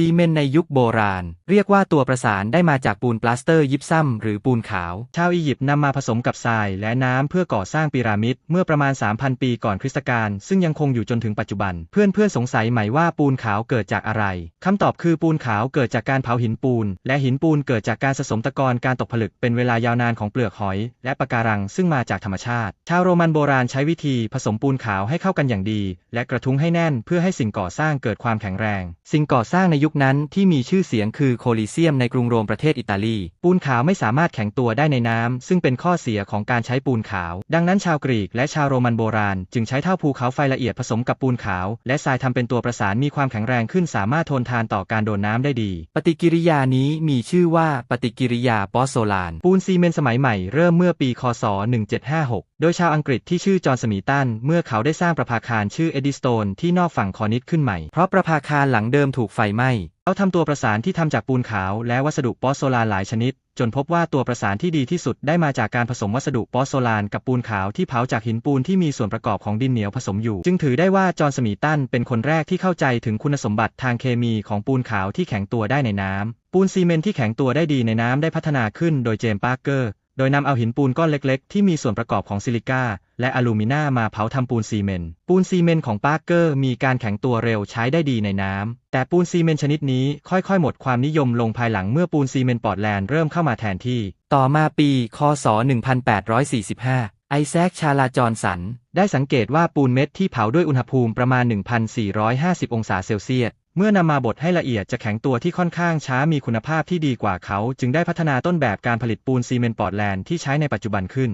ซีเมนในยุคโบราณ เรียกว่าตัวประสานได้มาจากปูนปลาสเตอร์ยิปซัมหรือปูนขาว ชาวอียิปต์นำมาผสมกับทรายและน้ำเพื่อก่อสร้างพีระมิดเมื่อประมาณ 3,000 ปีก่อนคริสตกาลซึ่งยังคงอยู่จนถึงปัจจุบัน เพื่อนๆสงสัยไหมว่าปูนขาวเกิดจากอะไรคำตอบคือปูนขาวเกิดจากการเผาหินปูน และหินปูนเกิดจากการสะสมตะกอนการตกผลึกเป็นเวลายาวนานของเปลือกหอย และปะการังซึ่งมาจากธรรมชาติ ชาวโรมันโบราณใช้วิธีผสมปูนขาวให้เข้ากันอย่างดี และกระทุ้งให้แน่นเพื่อให้สิ่งก่อสร้างเกิดความแข็งแรง สิ่งก่อสร้างในยุคนั้นที่มีชื่อเสียงคือโคลิเซียมในกรุงโรมประเทศอิตาลี ปูนขาวไม่สามารถแข็งตัวได้ในน้ำ ซึ่งเป็นข้อเสียของการใช้ปูนขาว ดังนั้นชาวกรีกและชาวโรมันโบราณ จึงใช้เท่าภูเขาไฟละเอียดผสมกับปูนขาว และทรายทำเป็นตัวประสานมีความแข็งแรงขึ้นสามารถทนทานต่อการโดนน้ำได้ดี ปฏิกิริยานี้มีชื่อว่าปฏิกิริยาปอสโซลาน ปูนซีเมนต์สมัยใหม่เริ่มเมื่อปี คศ 1756 โดยชาวอังกฤษที่ชื่อจอห์นสมีตันเมื่อเขาได้สร้างประภาคารชื่อเอดิสโตนที่นอกฝั่งคอนิชขึ้นใหม่ เพราะประภาคารหลังเดิมถูกไฟไหม้เขาทำตัวประสานที่ทำจากปูนขาวและวัสดุปอสโซลานหลายชนิด จนพบว่าตัวประสานที่ดีที่สุดได้มาจากการผสมวัสดุปอสโซลานกับปูนขาวที่เผาจากหินปูนที่มีส่วนประกอบของดินเหนียวผสมอยู่ จึงถือได้ว่าจอห์นสมีตันเป็นคนแรกที่เข้าใจถึงคุณสมบัติทางเคมีของปูนขาวที่แข็งตัวได้ในน้ำปูนซีเมนต์ที่แข็งตัวได้ดีในน้ำได้พัฒนาขึ้นโดยเจมส์ปาร์เกอร์ โดยนำเอาหินปูนก้อนเล็กๆ ที่มีส่วนประกอบของซิลิก้าและอลูมิเนามมาเผาทำปูนซีเมนต์ ปูนซีเมนต์ของปาร์เกอร์มีการแข็งตัวเร็วใช้ได้ดีในน้ำ แต่ปูนซีเมนต์ชนิดนี้ค่อยๆ หมดความนิยมลงภายหลังเมื่อปูนซีเมนต์ปอร์ตแลนด์เริ่มเข้ามาแทนที่ ต่อมาปี คศ 1845 ไอแซค ชาลาจอนสัน ได้สังเกตว่าปูนเม็ดที่เผาด้วยอุณหภูมิประมาณ 1,450 องศาเซลเซียส เมื่อนำมาบดให้ละเอียดจะแข็งตัวที่ค่อนข้างช้ามีคุณภาพที่ดีกว่าเขา จึงได้พัฒนาต้นแบบการผลิตปูนซีเมนต์ปอร์ตแลนด์ที่ใช้ในปัจจุบันขึ้น